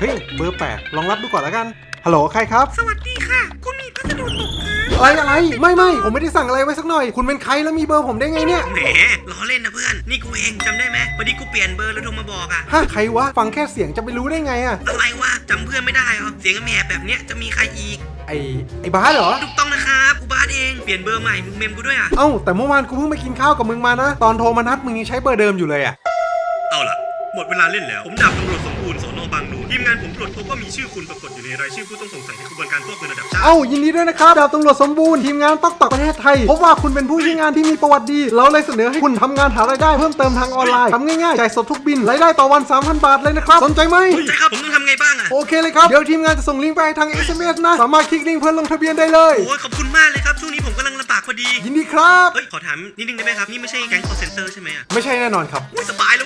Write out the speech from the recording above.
เฮ้ยเบอร์แปลกลองรับดูก่อนแล้วกันฮัลโหลใครครับ สวัสดีค่ะ คุณมีพัสดุตกค้างอะไรอะไรไม่ไม่ผมไม่ได้สั่งอะไรไว้สักหน่อย คุณเป็นใครแล้วมีเบอร์ผมได้ไงเนี่ยแหมล้อเล่นนะเพื่อน นี่กูเองจำได้ไหมพอดีกูเปลี่ยนเบอร์แล้วโทรมาบอกอะฮะใครวะฟังแค่เสียงจะไปรู้ได้ไงอะอะไรวะจำเพื่อนไม่ได้เหรอเสียงแหบแบบเนี้ยจะมีใครอีกไอไอบาสเหรอ ถูกต้องนะครับกูบาสเองเปลี่ยนเบอร์ใหม่มึงเมมกูด้วยอะเอ้าแต่เมื่อวานกูเพิ่งไปกินข้าวกับมึงมานะตอนโทรมานัดมึงยังใช้เบอร์เดิมอยู่เลยอะเอาล่ะหมดเวลาเล่นแล้ว ผมดาบตำรวจสมบูรณ์สอนอบางหนู ทีมงานผมตรวจพบว่ามีชื่อคุณปรากฏอยู่ในรายชื่อผู้ต้องสงสัยในขบวนการฟอกเงินระดับชาติ เอ้ายินดีด้วยนะครับดาวตำรวจสมบูรณ์ทีมงานต๊อกตอกประเทศไทยพบว่าคุณเป็นผู้ใช้งานที่มีประวัติดี เราเลยเสนอให้คุณทำงานหารายได้เพิ่มเติมทางออนไลน์ทำง่ายๆจ่ายสดทุกบินรายได้ต่อวัน 3,000 บาทเลยนะครับสนใจไหมใช่ครับผมต้องทำไงบ้างอะโอเคเลยครับเดี๋ยวทีมงานจะส่งลิงก์ไปทาง SMS นะสามารถคลิกลิงก์เพื่อลงทะเบียนได้เลยโอ้ยขอบคุณมากเลยครับช่วงนี้ผมกำลังลำบากพอดียินดีครับเฮ้ยขอถามนิดนึงได้ไหมครับนี่ไม่ใช่แก๊งคอร์เซนเตอร์ใช่ไหมอะไม่ใช่แน่นอนครับอุ้ยสบายเลยเว้ย yes